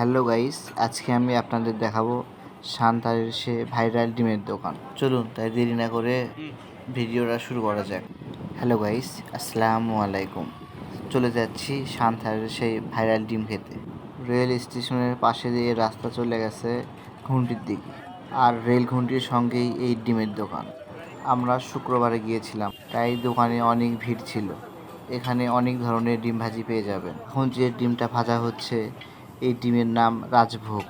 Hello guys, আজকে আমি আপনাদের দেখাবো শান্তারের সে ভাইরাল ডিমের দোকান। চলুন তাই দেরি না করে ভিডিওটা শুরু করা যাক। হ্যালো গাইস, আসসালামু আলাইকুম। চলে যাচ্ছি শান্তারের সেই ভাইরাল ডিম খেতে। রেল স্টেশনের পাশে দিয়ে রাস্তা চলে গেছে ঘুমটির দিকে। আর রেল ঘুমটির সঙ্গেই এই ডিমের দোকান। আমরা শুক্রবারে গিয়েছিলাম, তাই দোকানে অনেক ভিড় ছিল। এখানে অনেক ধরনের ডিম ভাজি পেয়ে যাবেন। এখন যে ডিমটা ভাজা হচ্ছে এই ডিমের নাম রাজভোগ।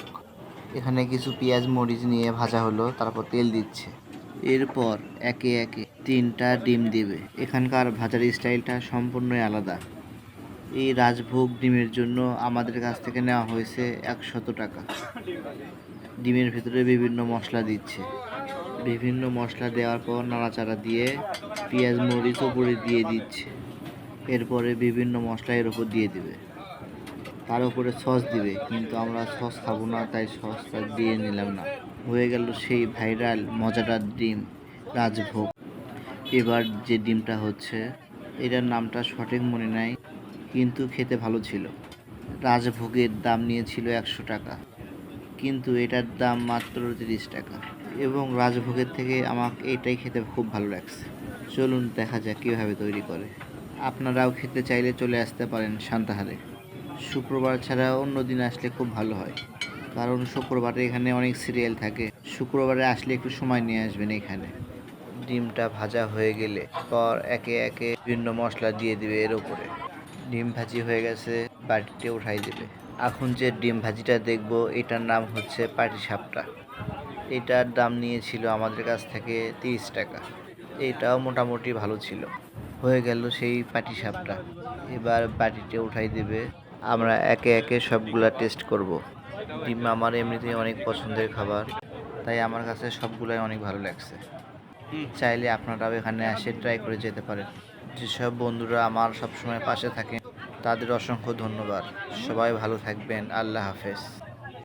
এখানে কিছু পেঁয়াজ, মরিচ নিয়ে ভাজা হলো, তারপর তেল দিচ্ছে। এরপর একে একে তিনটা ডিম দিবে। এখানকার ভাজার স্টাইলটা সম্পূর্ণই আলাদা। এই রাজভোগ ডিমের জন্য আমাদের কাছ থেকে নেওয়া হয়েছে একশত টাকা। ডিমের ভেতরে বিভিন্ন মশলা দিচ্ছে। বিভিন্ন মশলা দেওয়ার পর নাড়াচাড়া দিয়ে পেঁয়াজ, মরিচ উপরে দিয়ে দিচ্ছে। এরপরে বিভিন্ন মশলা এর উপর দিয়ে দিবে। তার উপরে সস দিবে, কিন্তু আমরা সস খাব না, তাই সসটা দিয়ে নিলাম না। হয়ে গেল সেই ভাইরাল, মজাদার ডিম, রাজভোগ। এবার যে ডিমটা হচ্ছে, এটার নামটা সঠিক মনে নাই, কিন্তু খেতে ভালো ছিল। রাজভোগের দাম নিয়েছিল একশো টাকা, কিন্তু এটার দাম মাত্র তিরিশ টাকা। এবং রাজভোগের থেকে আমাকে এটাই খেতে খুব ভালো লাগছে। চলুন দেখা যাক কীভাবে তৈরি করে। আপনারাও খেতে চাইলে চলে আসতে পারেন শান্তাহারে শুক্রবার ছাড়া অন্য দিন আসলে খুব ভালো হয়। কারণ শুক্রবারে এখানে অনেক সিরিয়াল থাকে। শুক্রবারে আসলে একটু সময় নিয়ে আসবেন এখানে। ডিমটা ভাজা হয়ে গেলে পর একে একে বিভিন্ন মশলা দিয়ে দিবে এর উপরে। ডিম ভাজি হয়ে গেছে, বাটিতে উঠাই দেবে। এখন যে ডিম ভাজিটা দেখব, এটার নাম হচ্ছে পাটি সাপটা। এটার দাম নিয়েছিল আমাদের কাছ থেকে তিরিশ টাকা। এটাও মোটামুটি ভালো ছিল। হয়ে গেল সেই পাটি সাপটা। এবার বাটিতে উঠাই দেবে আমরা একে একে সবগুলা টেস্ট করব। ডিম আমার এমনিতেই অনেক পছন্দের খাবার তাই আমার কাছে সবগুলাই অনেক ভালো লাগছে। চাইলে আপনারাও এখানে এসে ট্রাই করে যেতে পারেন। যেসব বন্ধুরা আমার সবসময় পাশে থাকে তাদের অসংখ্য ধন্যবাদ। সবাই ভালো থাকবেন। আল্লাহ হাফেজ।